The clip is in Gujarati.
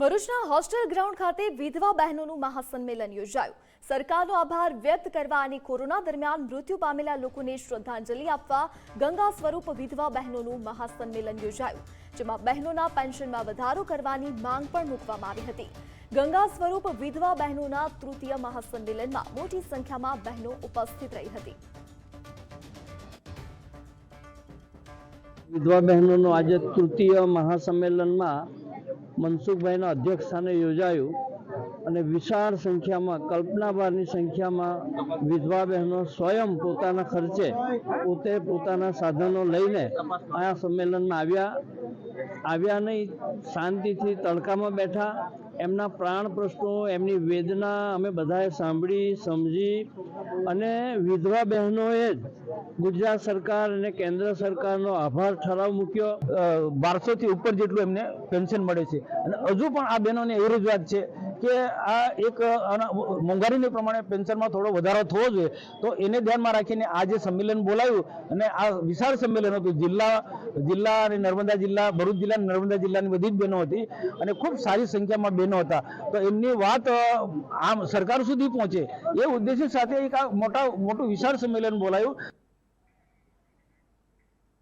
ભરૂચના હોસ્ટેલ ગ્રાઉન્ડ ખાતે વિધવા બહેનોનું મહાસંમેલન યોજાયું. સરકારનો આભાર વ્યક્ત કરવા અને કોરોના દરમિયાન મૃત્યુ પામેલા લોકોને શ્રદ્ધાંજલિ આપવા ગંગા સ્વરૂપ વિધવા બહેનોનું મહાસંમેલન યોજાયું, જેમાં બહેનોના પેન્શનમાં વધારો કરવાની માંગ પણ મૂકવામાં આવી હતી. ગંગા સ્વરૂપ વિધવા બહેનોના તૃતીય મહાસંમેલનમાં મોટી સંખ્યામાં બહેનો ઉપસ્થિત રહી હતી. વિધવા બહેનોનું આજે તૃતીય મહાસંમેલનમાં મનસુખભાઈના અધ્યક્ષ સ્થાને યોજાયું અને વિશાળ સંખ્યામાં કલ્પનાભારની સંખ્યામાં વિધવા બહેનો સ્વયં પોતાના ખર્ચે પોતે પોતાના સાધનો લઈને આ સંમેલનમાં આવ્યા. આવ્યા નહીં, શાંતિથી તડકામાં બેઠા એમના પ્રાણ પ્રશ્નો, એમની વેદના અમે બધાએ સાંભળી, સમજી અને વિધવા બહેનોએ જ ગુજરાત સરકાર અને કેન્દ્ર સરકારનો આભાર ઠરાવ મૂક્યો. બારસોથી ઉપર જેટલું એમને પેન્શન મળે છે. અને હજુ પણ આ બહેનોને એવી રજૂઆત છે. કે આ એક મોંઘવારીની પ્રમાણે પેન્શનમાં થોડો વધારો થવો જોઈએ, તો એને ધ્યાનમાં રાખીને આ જે સંમેલન બોલાયું અને આ વિશાળ સંમેલન હતું, જિલ્લા જિલ્લા અને નર્મદા જિલ્લા, ભરૂચ જિલ્લા અને નર્મદા જિલ્લાની બધી જ બહેનો હતી અને ખૂબ સારી સંખ્યામાં બહેનો હતા. તો એમની વાત આમ સરકાર સુધી પહોંચે એ ઉદ્દેશ્ય સાથે એક આ મોટા, મોટું વિશાળ સંમેલન બોલાયું.